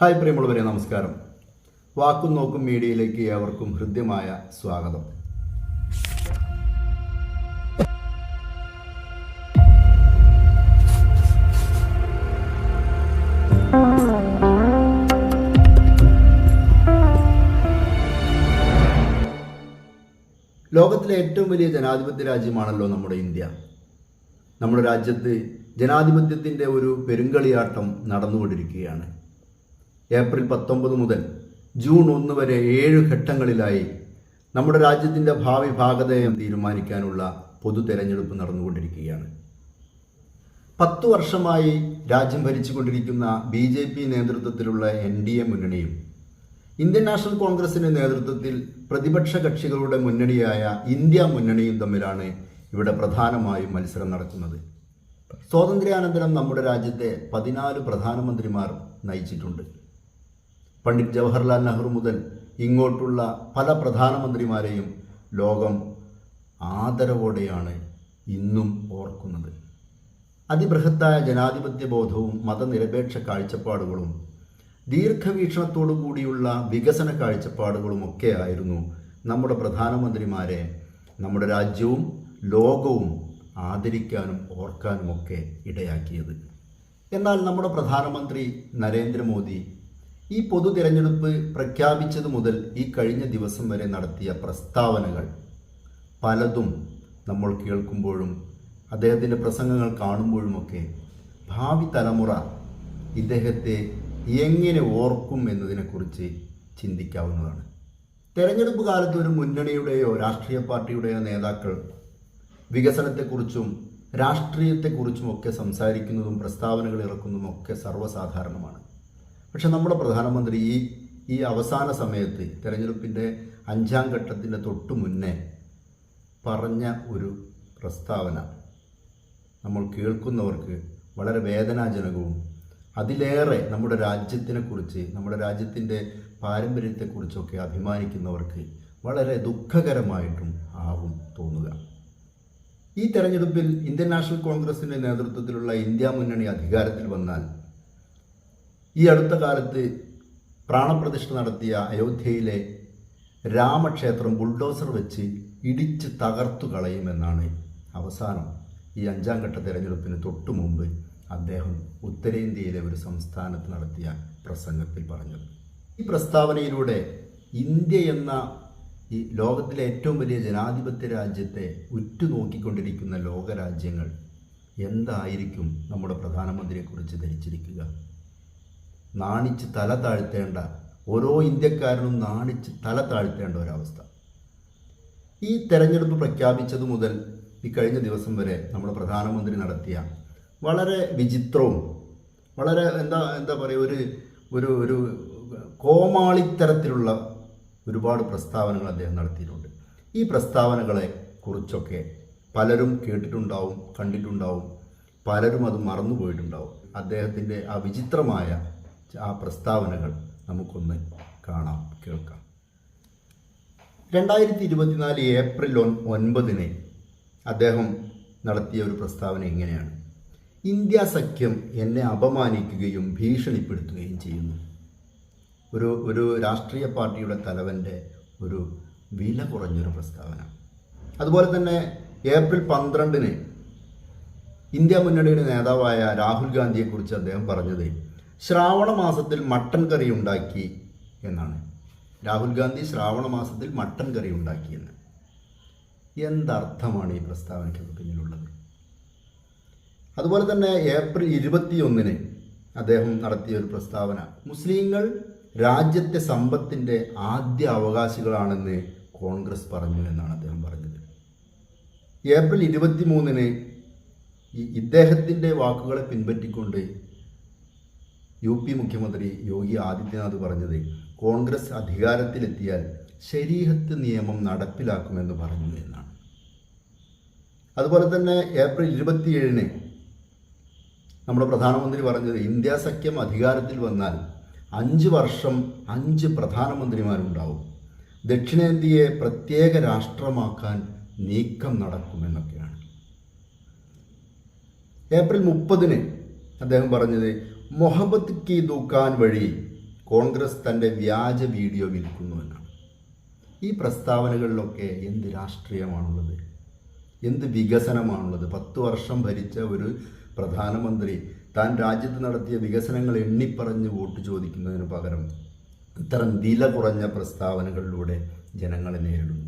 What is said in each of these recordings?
Hi പ്രിയമുള്ളവരെ നമസ്കാരം. വാക്കും നോക്കും മീഡിയയിലേക്ക് ഏവർക്കും ഹൃദ്യമായ സ്വാഗതം. ലോകത്തിലെ ഏറ്റവും വലിയ ജനാധിപത്യ രാജ്യമാണല്ലോ നമ്മുടെ ഇന്ത്യ. നമ്മുടെ രാജ്യത്ത് ജനാധിപത്യത്തിന്റെ ഒരു പെരുങ്കളിയാട്ടം നടന്നുകൊണ്ടിരിക്കുകയാണ്. ഏപ്രിൽ പത്തൊമ്പത് മുതൽ ജൂൺ ഒന്ന് വരെ ഏഴ് ഘട്ടങ്ങളിലായി നമ്മുടെ രാജ്യത്തിന്റെ ഭാവി ഭാഗതയം തീരുമാനിക്കാനുള്ള പൊതു തെരഞ്ഞെടുപ്പ് നടന്നുകൊണ്ടിരിക്കുകയാണ്. പത്തു വർഷമായി രാജ്യം ഭരിച്ചുകൊണ്ടിരിക്കുന്ന ബി ജെ പി നേതൃത്വത്തിലുള്ള എൻ ഡി എ മുന്നണിയും ഇന്ത്യൻ നാഷണൽ കോൺഗ്രസിന്റെ നേതൃത്വത്തിൽ പ്രതിപക്ഷ കക്ഷികളുടെ മുന്നണിയായ ഇന്ത്യ മുന്നണിയും തമ്മിലാണ് ഇവിടെ പ്രധാനമായും മത്സരം നടക്കുന്നത്. സ്വാതന്ത്ര്യാനന്തരം നമ്മുടെ രാജ്യത്തെ പതിനാല് പ്രധാനമന്ത്രിമാർ നയിച്ചിട്ടുണ്ട്. പണ്ഡിറ്റ് ജവഹർലാൽ നെഹ്റു മുതൽ ഇങ്ങോട്ടുള്ള പല പ്രധാനമന്ത്രിമാരെയും ലോകം ആദരവോടെയാണ് ഇന്നും ഓർക്കുന്നത്. അതിബൃഹത്തായ ജനാധിപത്യ ബോധവും മതനിരപേക്ഷ കാഴ്ചപ്പാടുകളും ദീർഘവീക്ഷണത്തോടു കൂടിയുള്ള വികസന കാഴ്ചപ്പാടുകളും ആയിരുന്നു നമ്മുടെ പ്രധാനമന്ത്രിമാരെ നമ്മുടെ രാജ്യവും ലോകവും ആദരിക്കാനും ഓർക്കാനുമൊക്കെ ഇടയാക്കിയത്. എന്നാൽ നമ്മുടെ പ്രധാനമന്ത്രി നരേന്ദ്രമോദി ഈ പൊതു തിരഞ്ഞെടുപ്പ് പ്രഖ്യാപിച്ചത് മുതൽ ഈ കഴിഞ്ഞ ദിവസം വരെ നടത്തിയ പ്രസ്താവനകൾ പലതും നമ്മൾ കേൾക്കുമ്പോഴും അദ്ദേഹത്തിന്റെ പ്രസംഗങ്ങൾ കാണുമ്പോഴുമൊക്കെ ഭാവി തലമുറ ഇദ്ദേഹത്തെ എങ്ങനെ ഓർക്കും എന്നതിനെക്കുറിച്ച് ചിന്തിക്കാവുന്നതാണ്. തെരഞ്ഞെടുപ്പ് കാലത്ത് ഒരു മുന്നണിയുടെയോ രാഷ്ട്രീയ പാർട്ടിയുടെയോ നേതാക്കൾ വികസനത്തെക്കുറിച്ചും രാഷ്ട്രീയത്തെക്കുറിച്ചും ഒക്കെ സംസാരിക്കുന്നതും പ്രസ്താവനകൾ ഇറക്കുന്നതും ഒക്കെ സർവസാധാരണമാണ്. പക്ഷെ നമ്മുടെ പ്രധാനമന്ത്രി ഈ ഈ അവസാന സമയത്ത് തെരഞ്ഞെടുപ്പിന്റെ അഞ്ചാം ഘട്ടത്തിന്റെ തൊട്ടു മുന്നേ പറഞ്ഞ ഒരു പ്രസ്താവന നമ്മൾ കേൾക്കുന്നവർക്ക് വളരെ വേദനാജനകവും അതിലേറെ നമ്മുടെ രാജ്യത്തിനെക്കുറിച്ച് നമ്മുടെ രാജ്യത്തിന്റെ പാരമ്പര്യത്തെക്കുറിച്ചൊക്കെ അഭിമാനിക്കുന്നവർക്ക് വളരെ ദുഃഖകരമായിട്ടും ആവും തോന്നുക. ഈ തെരഞ്ഞെടുപ്പിൽ ഇന്ത്യൻ നാഷണൽ കോൺഗ്രസിന്റെ നേതൃത്വത്തിലുള്ള ഇന്ത്യ മുന്നണി അധികാരത്തിൽ വന്നാൽ ഈ അടുത്ത കാലത്ത് പ്രാണപ്രതിഷ്ഠ നടത്തിയ അയോധ്യയിലെ രാമക്ഷേത്രം ബുൾഡോസർ വെച്ച് ഇടിച്ച് തകർത്തു കളയുമെന്നാണ് അവസാനം ഈ അഞ്ചാം ഘട്ട തിരഞ്ഞെടുപ്പിന് തൊട്ടു മുമ്പ് അദ്ദേഹം ഉത്തരേന്ത്യയിലെ ഒരു സംസ്ഥാനത്ത് നടത്തിയ പ്രസംഗത്തിൽ പറഞ്ഞത്. ഈ പ്രസ്താവനയിലൂടെ ഇന്ത്യ എന്ന ഈ ലോകത്തിലെ ഏറ്റവും വലിയ ജനാധിപത്യ രാജ്യത്തെ ഉറ്റുനോക്കിക്കൊണ്ടിരിക്കുന്ന ലോകരാജ്യങ്ങൾ എന്തായിരിക്കും നമ്മുടെ പ്രധാനമന്ത്രിയെക്കുറിച്ച് ധരിച്ചിരിക്കുക? നാണിച്ച് തല താഴ്ത്തേണ്ട ഓരോ ഇന്ത്യക്കാരനും നാണിച്ച് തല താഴ്ത്തേണ്ട ഒരവസ്ഥ. ഈ തെരഞ്ഞെടുപ്പ് പ്രഖ്യാപിച്ചത് മുതൽ ഈ കഴിഞ്ഞ ദിവസം വരെ നമ്മുടെ പ്രധാനമന്ത്രി നടത്തിയ വളരെ വിചിത്രവും വളരെ എന്താ എന്താ പറയുക ഒരു ഒരു ഒരു കോമാളിത്തരത്തിലുള്ള ഒരുപാട് പ്രസ്താവനകൾ അദ്ദേഹം നടത്തിയിട്ടുണ്ട്. ഈ പ്രസ്താവനകളെ കുറിച്ചൊക്കെ പലരും കേട്ടിട്ടുണ്ടാവും കണ്ടിട്ടുണ്ടാവും പലരും അത് മറന്നുപോയിട്ടുണ്ടാവും. അദ്ദേഹത്തിന്റെ ആ വിചിത്രമായ ആ പ്രസ്താവനകൾ നമുക്കൊന്ന് കാണാം കേൾക്കാം. രണ്ടായിരത്തി ഇരുപത്തിനാല് ഏപ്രിൽ ഒൻ- ഒൻപതിന് അദ്ദേഹം നടത്തിയ ഒരു പ്രസ്താവന ഇങ്ങനെയാണ് ഇന്ത്യ സഖ്യം എന്നെ അപമാനിക്കുകയും ഭീഷണിപ്പെടുത്തുകയും ചെയ്യുന്നു. ഒരു ഒരു രാഷ്ട്രീയ പാർട്ടിയുടെ തലവന്റെ ഒരു വില കുറഞ്ഞൊരു പ്രസ്താവന. അതുപോലെ തന്നെ ഏപ്രിൽ പന്ത്രണ്ടിന് ഇന്ത്യ മുന്നണിയുടെ നേതാവായ രാഹുൽ ഗാന്ധിയെക്കുറിച്ച് അദ്ദേഹം പറഞ്ഞത് ശ്രാവണ മാസത്തിൽ മട്ടൻ കറി ഉണ്ടാക്കി എന്നാണ്. രാഹുൽ ഗാന്ധി ശ്രാവണ മാസത്തിൽ മട്ടൻ കറി ഉണ്ടാക്കിയെന്ന് എന്തർത്ഥമാണ് ഈ പ്രസ്താവനയ്ക്ക് പിന്നിലുള്ളത്? അതുപോലെ തന്നെ ഏപ്രിൽ ഇരുപത്തിയൊന്നിന് അദ്ദേഹം നടത്തിയ ഒരു പ്രസ്താവന മുസ്ലിങ്ങൾ രാജ്യത്തെ സമ്പത്തിന്റെ ആദ്യ അവകാശികളാണെന്ന് കോൺഗ്രസ് പറഞ്ഞു എന്നാണ് അദ്ദേഹം പറഞ്ഞത്. ഏപ്രിൽ ഇരുപത്തിമൂന്നിന് ഇദ്ദേഹത്തിന്റെ വാക്കുകളെ പിൻപറ്റിക്കൊണ്ട് യു പി മുഖ്യമന്ത്രി യോഗി ആദിത്യനാഥ് പറഞ്ഞത് കോൺഗ്രസ് അധികാരത്തിലെത്തിയാൽ ശരീഹത്ത് നിയമം നടപ്പിലാക്കുമെന്ന് പറഞ്ഞു എന്നാണ്. അതുപോലെ തന്നെ ഏപ്രിൽ ഇരുപത്തിയേഴിന് നമ്മുടെ പ്രധാനമന്ത്രി പറഞ്ഞത് ഇന്ത്യ സഖ്യം അധികാരത്തിൽ വന്നാൽ അഞ്ച് വർഷം അഞ്ച് പ്രധാനമന്ത്രിമാരുണ്ടാവും. ദക്ഷിണേന്ത്യയെ പ്രത്യേക രാഷ്ട്രമാക്കാൻ നീക്കം നടക്കുമെന്നൊക്കെയാണ്. ഏപ്രിൽ മുപ്പതിന് അദ്ദേഹം പറഞ്ഞത് മൊഹബത്ത് കി ദുക്കാൻ വഴി കോൺഗ്രസ് തന്റെ വ്യാജ വീഡിയോ വിൽക്കുന്നു ഈ പ്രസ്താവനകളിലൊക്കെ എന്ത് രാഷ്ട്രീയമാണുള്ളത്? എന്ത് വികസനമാണുള്ളത്? പത്ത് വർഷം ഭരിച്ച ഒരു പ്രധാനമന്ത്രി താൻ രാജ്യത്ത് നടത്തിയ വികസനങ്ങൾ എണ്ണിപ്പറഞ്ഞ് വോട്ട് ചോദിക്കുന്നതിന് പകരം ഇത്തരം വില കുറഞ്ഞ പ്രസ്താവനകളിലൂടെ ജനങ്ങളെ നേരിടുന്നു.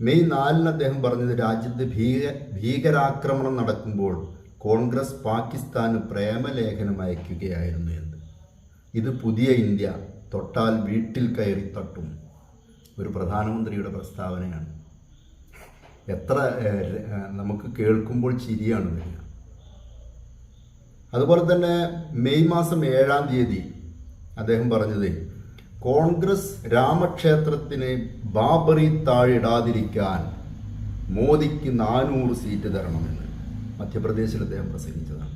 മെയ് നാലിന് അദ്ദേഹം പറഞ്ഞത് രാജ്യത്ത് ഭീക ഭീകരാക്രമണം നടക്കുമ്പോൾ കോൺഗ്രസ് പാകിസ്ഥാന് പ്രേമലേഖനം അയക്കുകയായിരുന്നു എന്ന്. ഇത് പുതിയ ഇന്ത്യ തൊട്ടാൽ വീട്ടിൽ കയറി തട്ടും ഒരു പ്രധാനമന്ത്രിയുടെ പ്രസ്താവനയാണ്. എത്ര നമുക്ക് കേൾക്കുമ്പോൾ ചിരിയാണ് വരിക. അതുപോലെ തന്നെ മെയ് മാസം ഏഴാം തീയതി അദ്ദേഹം പറഞ്ഞത് കോൺഗ്രസ് രാമക്ഷേത്രത്തിന് ബാബറി താഴിടാതിരിക്കാൻ മോദിക്ക് നാനൂറ് സീറ്റ് തരണമെന്ന്. മധ്യപ്രദേശിൽ അദ്ദേഹം പ്രസംഗിച്ചതാണ്.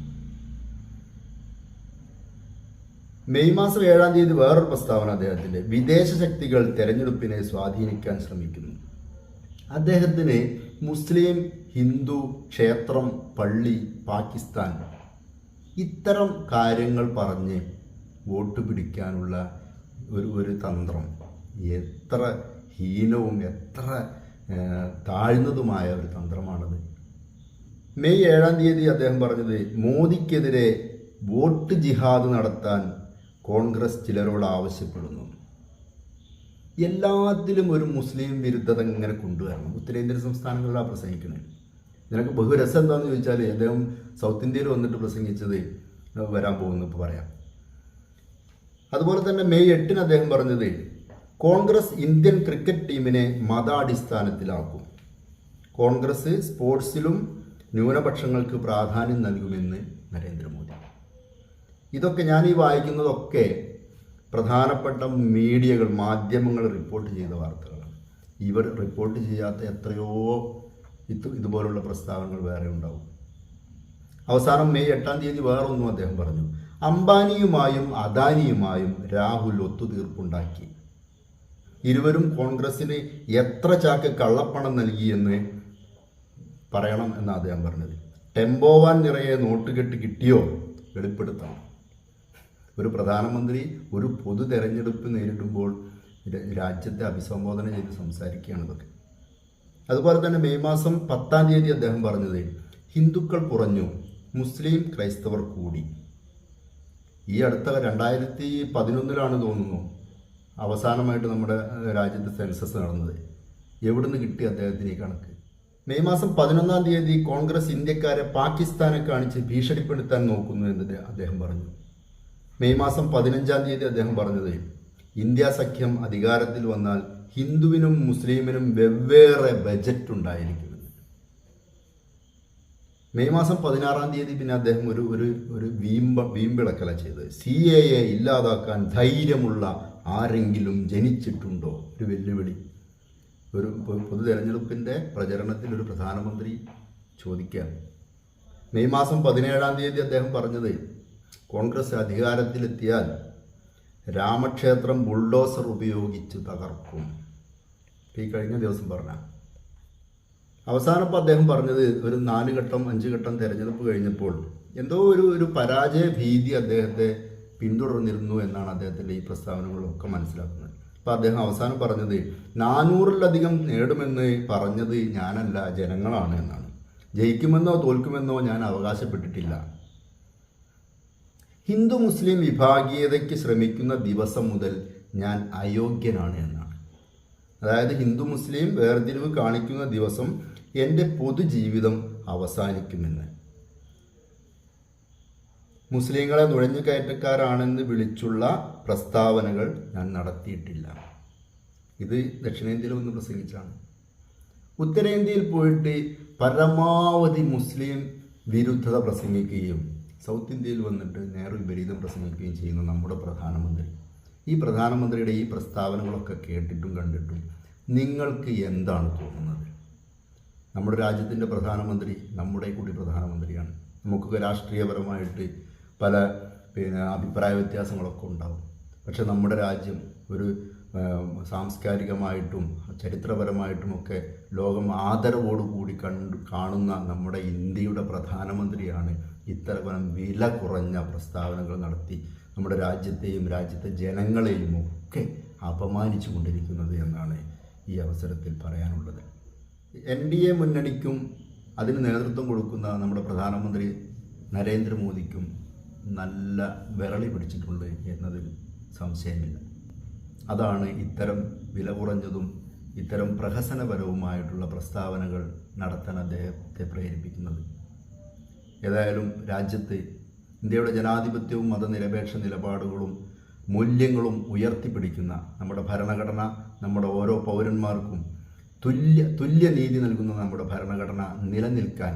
മെയ് മാസം ഏഴാം തീയതി വേറൊരു പ്രസ്താവന അദ്ദേഹത്തിന്റെ വിദേശ ശക്തികൾ തെരഞ്ഞെടുപ്പിനെ സ്വാധീനിക്കാൻ ശ്രമിക്കുന്നു. അദ്ദേഹത്തിന് മുസ്ലിം ഹിന്ദു ക്ഷേത്രം പള്ളി പാകിസ്ഥാൻ ഇത്തരം കാര്യങ്ങൾ പറഞ്ഞ് വോട്ട് പിടിക്കാനുള്ള ഒരു ഒരു തന്ത്രം. എത്ര ഹീനവും എത്ര താഴ്ന്നതുമായ ഒരു തന്ത്രമാണത്. മെയ് ഏഴാം തീയതി അദ്ദേഹം പറഞ്ഞത് മോദിക്കെതിരെ വോട്ട് ജിഹാദ് നടത്താൻ കോൺഗ്രസ് ചിലരോട് ആവശ്യപ്പെടുന്നു. എല്ലാത്തിലും ഒരു മുസ്ലിം വിരുദ്ധത ഇങ്ങനെ കൊണ്ടുവരണം. ഉത്തരേന്ത്യൻ സംസ്ഥാനങ്ങളിലാണ് പ്രസംഗിക്കുന്നത് നിനക്ക് ബഹുരസം എന്താണെന്ന് ചോദിച്ചാൽ അദ്ദേഹം സൗത്ത് ഇന്ത്യയിൽ വന്നിട്ട് പ്രസംഗിച്ചത് വരാൻ പോകുന്നു ഇപ്പോൾ പറയാം. അതുപോലെ തന്നെ മെയ് എട്ടിന് അദ്ദേഹം പറഞ്ഞത് കോൺഗ്രസ് ഇന്ത്യൻ ക്രിക്കറ്റ് ടീമിനെ മതാടിസ്ഥാനത്തിലാക്കും. കോൺഗ്രസ് സ്പോർട്സിലും ന്യൂനപക്ഷങ്ങൾക്ക് പ്രാധാന്യം നൽകുമെന്ന് നരേന്ദ്രമോദി. ഇതൊക്കെ ഞാൻ ഈ വായിക്കുന്നതൊക്കെ പ്രധാനപ്പെട്ട മീഡിയകൾ മാധ്യമങ്ങൾ റിപ്പോർട്ട് ചെയ്ത വാർത്തകളാണ്. ഇവർ റിപ്പോർട്ട് ചെയ്യാത്ത എത്രയോ ഇത് ഇതുപോലുള്ള പ്രസ്താവനകൾ വേറെ ഉണ്ടാവും. അവസാനം മെയ് എട്ടാം തീയതി വേറൊന്നും അദ്ദേഹം പറഞ്ഞു. അംബാനിയുമായും അദാനിയുമായും രാഹുൽ ഒത്തുതീർപ്പുണ്ടാക്കി. ഇരുവരും കോൺഗ്രസിന് എത്ര ചാക്ക് കള്ളപ്പണം നൽകിയെന്ന് പറയണം എന്നാണ് അദ്ദേഹം പറഞ്ഞത്. ടെമ്പോവാൻ നിറയെ നോട്ടുകെട്ട് കിട്ടിയോ? വെളിപ്പെടുത്തണം. ഒരു പ്രധാനമന്ത്രി ഒരു പൊതു തെരഞ്ഞെടുപ്പ് നേരിടുമ്പോൾ രാജ്യത്തെ അഭിസംബോധന ചെയ്ത് സംസാരിക്കുകയാണ് ഇതൊക്കെ. അതുപോലെ തന്നെ മെയ് മാസം പത്താം തീയതി അദ്ദേഹം പറഞ്ഞത് ഹിന്ദുക്കൾ കുറഞ്ഞു മുസ്ലിം ക്രൈസ്തവർ കൂടി. ഈ അടുത്ത രണ്ടായിരത്തി പതിനൊന്നിലാണ് തോന്നുന്നു അവസാനമായിട്ട് നമ്മുടെ രാജ്യത്ത് സെൻസസ് നടന്നത്. എവിടുന്ന് കിട്ടി അദ്ദേഹത്തിന് ഈ കണക്ക്? മെയ് മാസം പതിനൊന്നാം തീയതി കോൺഗ്രസ് ഇന്ത്യക്കാരെ പാകിസ്ഥാനെ കാണിച്ച് ഭീഷണിപ്പെടുത്താൻ നോക്കുന്നു എന്ന് അദ്ദേഹം പറഞ്ഞു. മെയ് മാസം പതിനഞ്ചാം തീയതി അദ്ദേഹം പറഞ്ഞത് ഇന്ത്യ സഖ്യം അധികാരത്തിൽ വന്നാൽ ഹിന്ദുവിനും മുസ്ലിമിനും വെവ്വേറെ ബജറ്റ് ഉണ്ടായിരിക്കും. മെയ് മാസം പതിനാറാം തീയതി പിന്നെ അദ്ദേഹം ഒരു ഒരു ഒരു വീമ്പ വീമ്പിളക്കല ചെയ്തത് സി എ ഇല്ലാതാക്കാൻ ധൈര്യമുള്ള ആരെങ്കിലും ജനിച്ചിട്ടുണ്ടോ? ഒരു വെല്ലുവിളി. ഒരു പൊതു തെരഞ്ഞെടുപ്പിന്റെ പ്രചരണത്തിൽ ഒരു പ്രധാനമന്ത്രി ചോദിക്കുക മെയ് മാസം പതിനേഴാം തീയതി അദ്ദേഹം പറഞ്ഞത് കോൺഗ്രസ് അധികാരത്തിലെത്തിയാൽ രാമക്ഷേത്രം ബുൾഡോസർ ഉപയോഗിച്ച് തകർക്കും. ഈ കഴിഞ്ഞ ദിവസം പറഞ്ഞ. അവസാനം ഇപ്പോൾ അദ്ദേഹം പറഞ്ഞത് ഒരു നാല് ഘട്ടം അഞ്ച് ഘട്ടം തിരഞ്ഞെടുപ്പ് കഴിഞ്ഞപ്പോൾ എന്തോ ഒരു ഒരു പരാജയ ഭീതി അദ്ദേഹത്തെ പിന്തുടർന്നിരുന്നു എന്നാണ് അദ്ദേഹത്തിന്റെ ഈ പ്രസ്താവനകളൊക്കെ മനസ്സിലാക്കുന്നത്. അപ്പോൾ അദ്ദേഹം അവസാനം പറഞ്ഞത് നാനൂറിലധികം നേടുമെന്ന് പറഞ്ഞത് ഞാനല്ല ജനങ്ങളാണ് എന്നാണ്. ജയിക്കുമെന്നോ തോൽക്കുമെന്നോ ഞാൻ അവകാശപ്പെട്ടിട്ടില്ല. ഹിന്ദു മുസ്ലിം വിഭാഗീയതയ്ക്ക് ശ്രമിക്കുന്ന ദിവസം മുതൽ ഞാൻ അയോഗ്യനാണ് എന്നാണ്. അതായത് ഹിന്ദു മുസ്ലിം വേർതിരിവ് കാണിക്കുന്ന ദിവസം എന്റെ പൊതുജീവിതം അവസാനിക്കുമെന്ന്. മുസ്ലിങ്ങളെ നുഴഞ്ഞു കയറ്റക്കാരാണെന്ന് വിളിച്ചുള്ള പ്രസ്താവനകൾ ഞാൻ നടത്തിയിട്ടില്ല. ഇത് ദക്ഷിണേന്ത്യയിൽ ഒന്ന് പ്രസംഗിച്ചാണ്. ഉത്തരേന്ത്യയിൽ പോയിട്ട് പരമാവധി മുസ്ലിം വിരുദ്ധത പ്രസംഗിക്കുകയും സൗത്ത് ഇന്ത്യയിൽ വന്നിട്ട് നേരെ വിപരീതം പ്രസംഗിക്കുകയും ചെയ്യുന്ന നമ്മുടെ പ്രധാനമന്ത്രി. ഈ പ്രധാനമന്ത്രിയുടെ ഈ പ്രസ്താവനകളൊക്കെ കേട്ടിട്ടും കണ്ടിട്ടും നിങ്ങൾക്ക് എന്താണ് തോന്നുന്നത്? നമ്മുടെ രാജ്യത്തിന്റെ പ്രധാനമന്ത്രി നമ്മുടെ കൂടി പ്രധാനമന്ത്രിയാണ്. നമുക്കൊക്കെ രാഷ്ട്രീയപരമായിട്ട് പല പിന്നെ അഭിപ്രായ വ്യത്യാസങ്ങളൊക്കെ ഉണ്ടാവും. പക്ഷെ നമ്മുടെ രാജ്യം ഒരു സാംസ്കാരികമായിട്ടും ചരിത്രപരമായിട്ടും ഒക്കെ ലോകം ആദരവോടുകൂടി കണ്ട് കാണുന്ന നമ്മുടെ ഇന്ത്യയുടെ പ്രധാനമന്ത്രിയാണ് ഇത്തരം വില കുറഞ്ഞ പ്രസ്താവനകൾ നടത്തി നമ്മുടെ രാജ്യത്തെയും രാജ്യത്തെ ജനങ്ങളെയും ഒക്കെ അപമാനിച്ചു കൊണ്ടിരിക്കുന്നത് എന്നാണ് ഈ അവസരത്തിൽ പറയാനുള്ളത്. എൻ ഡി എ മുന്നണിക്കും അതിന് നേതൃത്വം കൊടുക്കുന്ന നമ്മുടെ പ്രധാനമന്ത്രി നരേന്ദ്രമോദിക്കും നല്ല വിരളി പിടിച്ചിട്ടുണ്ട് എന്നതിൽ സംശയമില്ല. അതാണ് ഇത്തരം വില കുറഞ്ഞതും ഇത്തരം പ്രഹസനപരവുമായിട്ടുള്ള പ്രസ്താവനകൾ നടത്താൻ അദ്ദേഹത്തെ പ്രേരിപ്പിക്കുന്നത്. ഏതായാലും രാജ്യത്ത് ഇന്ത്യയുടെ ജനാധിപത്യവും മതനിരപേക്ഷ നിലപാടുകളും മൂല്യങ്ങളും ഉയർത്തിപ്പിടിക്കുന്ന നമ്മുടെ ഭരണഘടന നമ്മുടെ ഓരോ പൗരന്മാർക്കും തുല്യ തുല്യ നീതി നൽകുന്ന നമ്മുടെ ഭരണഘടന നിലനിൽക്കാൻ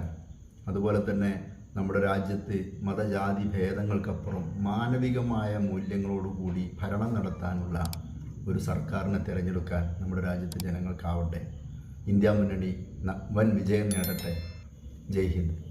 അതുപോലെ തന്നെ നമ്മുടെ രാജ്യത്ത് മതജാതി ഭേദങ്ങൾക്കപ്പുറം മാനവികമായ മൂല്യങ്ങളോടുകൂടി ഭരണം നടത്താനുള്ള ഒരു സർക്കാരിനെ തിരഞ്ഞെടുക്കാൻ നമ്മുടെ രാജ്യത്തെ ജനങ്ങൾക്കാവട്ടെ. ഇന്ത്യ മുന്നണി വൻ വിജയം നേടട്ടെ. ജയ് ഹിന്ദ്.